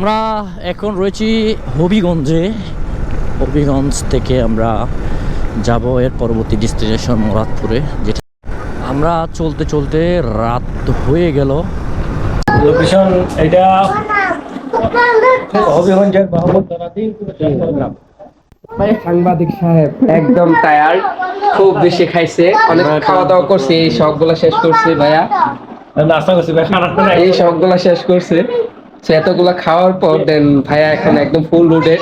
আমরা এখন রয়েছি হবিগঞ্জে। হবিগঞ্জ থেকে আমরা যাব এর পরবর্তী ডেস্টিনেশন মুরাদপুরে যেটা আমরা চলতে চলতে রাত হয়ে গেল। লোকেশন এটা হবিগঞ্জের সাংবাদিক সাহেব। একদম টায়ার্ড খুব বেশি খাইছে। অনেক খাওয়া দাওয়া করছে এই সবগুলা শেষ করছে ভাইয়া। নাস্তা করছি এই সবগুলা শেষ করছে। তো এতগুলা খাওয়ার পর দেন ভাইয়া এখন একদম ফুল রুটে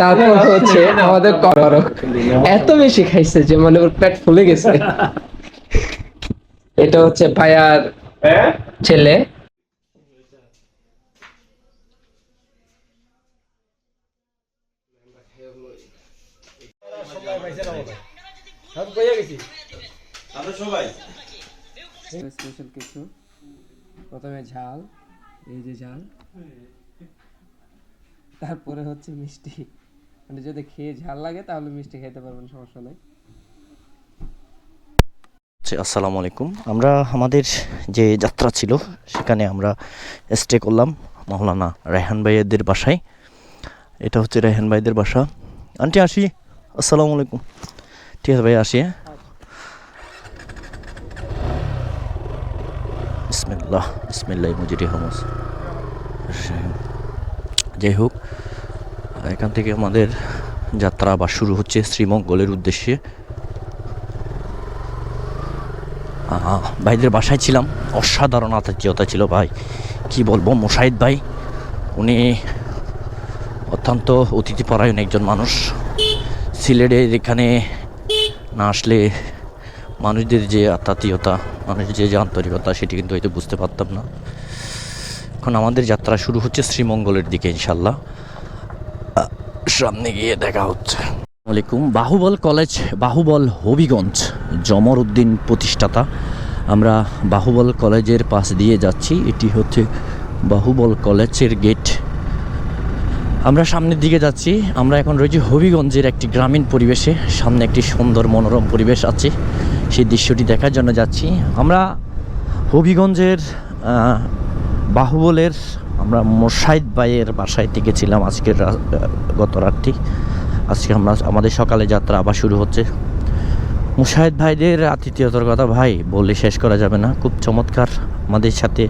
তারপর হচ্ছে আমাদের এত বেশি খাইছে যে মানে ওর পেট ফুলে গেছে। এটা হচ্ছে ভাইয়ার ছেলে। স্পেশাল কিছু। প্রথমে ঝাল। এই যে ঝাল। তারপরে হচ্ছে মিষ্টি। মানে যদি খেয়ে ঝাল লাগে তাহলে মিষ্টি খেতে পারবেন সমস্যা নেই। আচ্ছা, আসসালামু আলাইকুম। আমরা আমাদের যে যাত্রা ছিল সেখানে আমরা স্টে করলাম মহলানা রেহান ভাইয়েদের বাসায়। এটা হচ্ছে রেহান ভাইদের বাসা। আন্টি আসি। আসসালামু আলাইকুম। ঠিক আছে ভাই আসি হ্যাঁ। বিসমিল্লাহ বিসমিল্লাহ মুজিরি হামস। যাই হোক এখান থেকে আমাদের যাত্রা আবার শুরু হচ্ছে শ্রীমঙ্গলের উদ্দেশ্যে। ভাইদের বাসায় ছিলাম, অসাধারণ আতিথ্যতা ছিল ভাই। কি বলব, মোশাহিদ ভাই, উনি অত্যন্ত অতিথিপরায়ণ একজন মানুষ। সিলেটে এখানে না আসলে মানুষদের যে আত্মাতীয়তা মানুষের যে যে আন্তরিকতা সেটি কিন্তু হয়তো বুঝতে পারতাম না। এখন আমাদের যাত্রা শুরু হচ্ছে শ্রীমঙ্গলের দিকে ইনশাল্লাহ সামনে গিয়ে দেখা হচ্ছে। আলাইকুম। বাহুবল কলেজ, বাহুবল হবিগঞ্জ, জমর উদ্দিন প্রতিষ্ঠাতা। আমরা বাহুবল কলেজের পাশ দিয়ে যাচ্ছি। এটি হচ্ছে বাহুবল কলেজের গেট। আমরা সামনের দিকে যাচ্ছি। আমরা এখন রয়েছি হবিগঞ্জের একটি গ্রামীণ পরিবেশে। সামনে একটি সুন্দর মনোরম পরিবেশ আছে। সেই দৃশ্যটি দেখার জন্য যাচ্ছি। আমরা হবিগঞ্জের বাহুবলের, আমরা মোশাইদ ভাইয়ের বাসায় থেকে ছিলাম আজকের গত রাতটি আজকে আমরা, আমাদের সকালে যাত্রা আবার শুরু হচ্ছে। মুশাহিদ ভাইদের আতিথেয়তার কথা ভাই বলে শেষ করা যাবে না। খুব চমৎকার আমাদের সাথে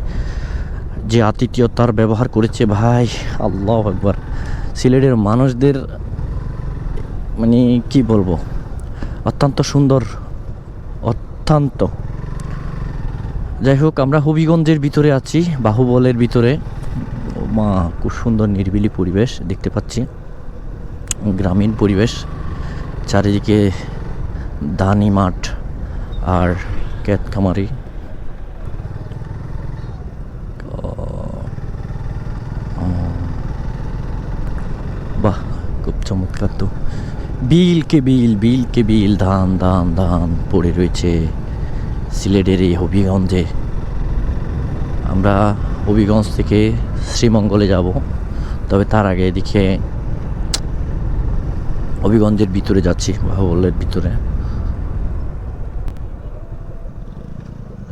যে আতিথেয়তার ব্যবহার করেছে ভাই, আল্লাহ একবার সিলেটের মানুষদের মানে কি বলব, অত্যন্ত সুন্দর অত্যন্ত। যাই হোক আমরা হবিগঞ্জের ভিতরে আছি, বাহুবলের ভিতরে। মা, খুব সুন্দর নিরিবিলি পরিবেশ দেখতে পাচ্ছি। গ্রামীণ পরিবেশ। চারিদিকে ধানি মাঠ আর ক্ষেত খামারি। বাহ, খুব চমৎকার তো। বিল কে বিল বিল কে বিল ধান ধান ধান পড়ে রয়েছে সিলেটের এই হবিগঞ্জে। আমরা হবিগঞ্জ থেকে শ্রীমঙ্গলে যাব, তবে তার আগে এদিকে হবিগঞ্জের ভিতরে যাচ্ছি, বাহুবলের ভিতরে।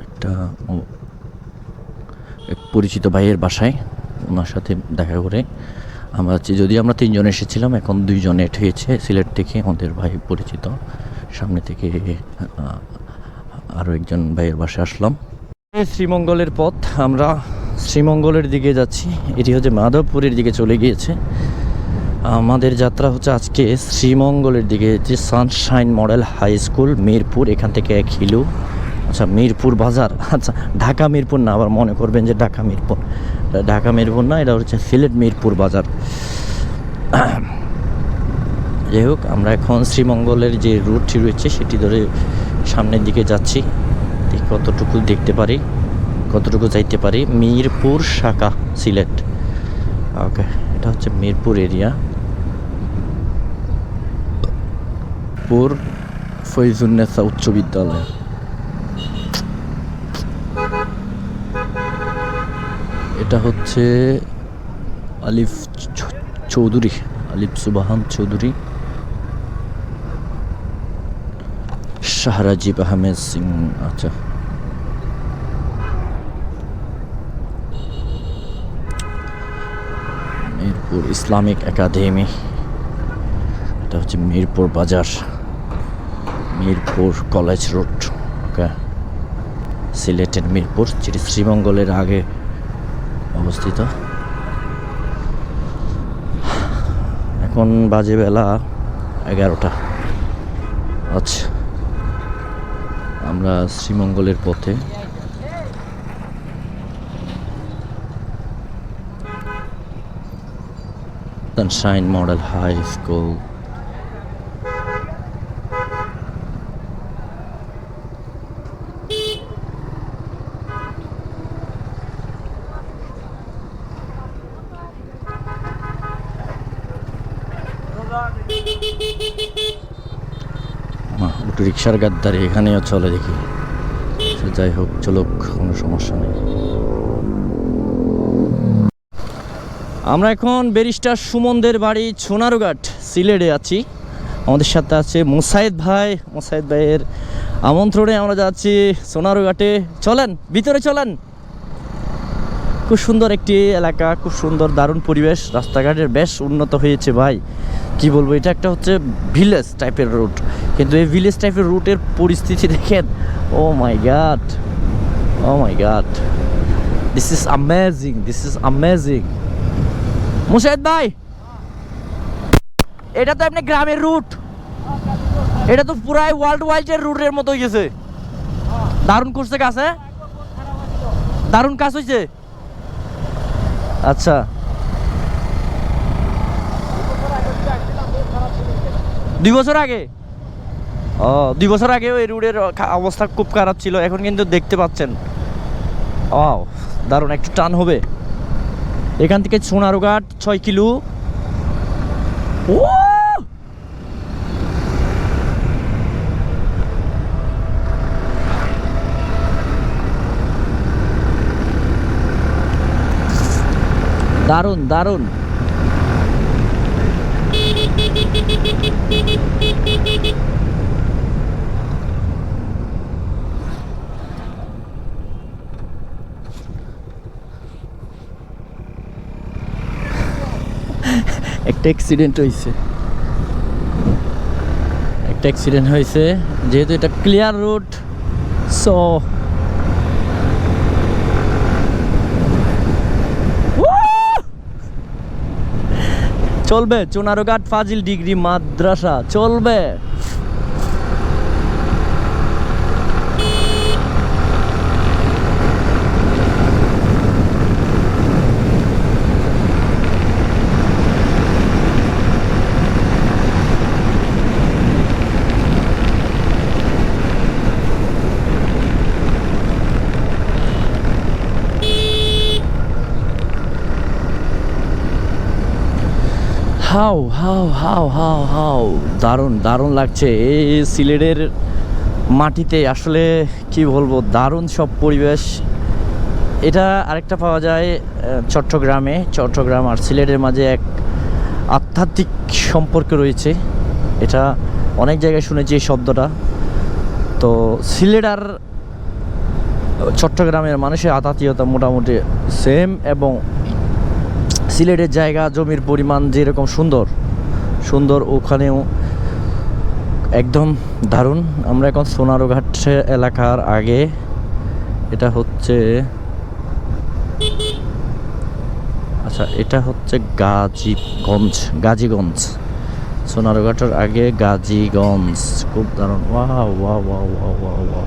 একটা এক পরিচিত ভাইয়ের বাসায়, ওনার সাথে দেখা করে আমরা হচ্ছে যদি আমরা তিনজন এসেছিলাম, এখন দুইজন এট হয়েছে, সিলেট থেকে আমাদের ভাই পরিচিত। সামনে থেকে আরও একজন ভাইয়ের বাসায় আসলাম। শ্রীমঙ্গলের পথ, আমরা শ্রীমঙ্গলের দিকে যাচ্ছি। এটি হচ্ছে মাধবপুরের দিকে চলে গিয়েছে। আমাদের যাত্রা হচ্ছে আজকে শ্রীমঙ্গলের দিকে, যে sunshine model high school, Mirpur, এখান থেকে এক হিলু। আচ্ছা মিরপুর বাজার আচ্ছা ঢাকা মিরপুর না, আবার মনে করবেন যে ঢাকা মিরপুর। ঢাকা মিরপুর না, এটা হচ্ছে সিলেট মিরপুর বাজার। যাই হোক, আমরা এখন শ্রীমঙ্গলের যে রুটটি রয়েছে, সেটি ধরে সামনের দিকে যাচ্ছি। কতটুকু দেখতে পারি, কতটুকু যাইতে পারি? মিরপুর শাখা, সিলেট। ওকে, এটা হচ্ছে মিরপুর এরিয়া। পুর ফৈজুন্নেসা উচ্চ বিদ্যালয়। এটা হচ্ছে আলিফ চৌধুরী, আলিফ সুবাহান চৌধুরী। শাহরাজিব আহমেদ সিং আচ্ছা। মিরপুর ইসলামিক একাডেমি, এটা হচ্ছে মিরপুর বাজার, মিরপুর কলেজ রোড, ওকে। সিলেটের মিরপুর যেটি শ্রীমঙ্গলের আগে অবস্থিত। এখন বাজে বেলা এগারোটা। আচ্ছা আমরা শ্রীমঙ্গলের পথে। Sunshine model high School. Auto রিক্সার গাদ্দারি এখানেও চলে দেখি। যাই হোক, চলুক, কোনো সমস্যা নেই। আমরা এখন ব্যারিস্টার সুমনদের বাড়ি সোনারুঘাট, সিলেটে আছি। আমাদের সাথে আছে মুসাইদ ভাই। মুসাইদ ভাইয়ের আমন্ত্রণে আমরা যাচ্ছি সোনারুঘাটে। চলেন, ভিতরে চলেন। খুব সুন্দর একটি এলাকা, খুব সুন্দর দারুণ পরিবেশ। রাস্তাঘাটের বেশ উন্নত হয়েছে ভাই। কি বলব, এটা একটা হচ্ছে ভিলেজ টাইপের রুট কিন্তু এই ভিলেজ টাইপের রুটের পরিস্থিতি দেখেন ও my god oh my god this is amazing this is amazing Musaid ভাই, এটা তো এমনি গ্রামের রুট এটা তো পুরাই ওয়ার্ল্ড ওয়াইডের রুটের মতো হয়ে গেছে। দারুণ করছে কাছে দারুণ কাজ হয়েছে। আচ্ছা। দুই বছর আগে? দুই বছর আগে ওই রুটের অবস্থা খুব খারাপ ছিল, এখন কিন্তু দেখতে পাচ্ছেন। ও দারুণ, একটু টান হবে। এখান থেকে সোনারঘাট ছয় কিলো। ও! দারুণ দারুণ। একটা অ্যাক্সিডেন্ট হয়েছে একটা অ্যাক্সিডেন্ট হয়েছে যেহেতু এটা ক্লিয়ার রোড সো চলবে চোনারোগাট ফাজিল ডিগ্রি মাদ্রাসা, চলবে। হাও হাও হাও হাও হাও। দারুণ দারুণ লাগছে। এই সিলেটের মাটিতে আসলে কি বলব, দারুণ সব পরিবেশ। এটা আরেকটা পাওয়া যায় চট্টগ্রামে। চট্টগ্রাম আর সিলেটের মাঝে এক আধ্যাত্মিক সম্পর্ক রয়েছে। এটা অনেক জায়গায় শুনেছি এই শব্দটা। তো সিলেট আর চট্টগ্রামের মানুষের আতাতীয়তা মোটামুটি সেম এবং সিলেটের জায়গা, জমির পরিমাণ যেরকম সুন্দর সুন্দর ওখানেও একদম দারুণ। আমরা এখন সোনারঘাট এলাকার আগে, এটা হচ্ছে আচ্ছা এটা হচ্ছে গাজীগঞ্জ গাজীগঞ্জ। সোনারঘাটের আগে গাজীগঞ্জ, খুব দারুণ। ওয়া ওয়া ওয়া ওয়া ওয়া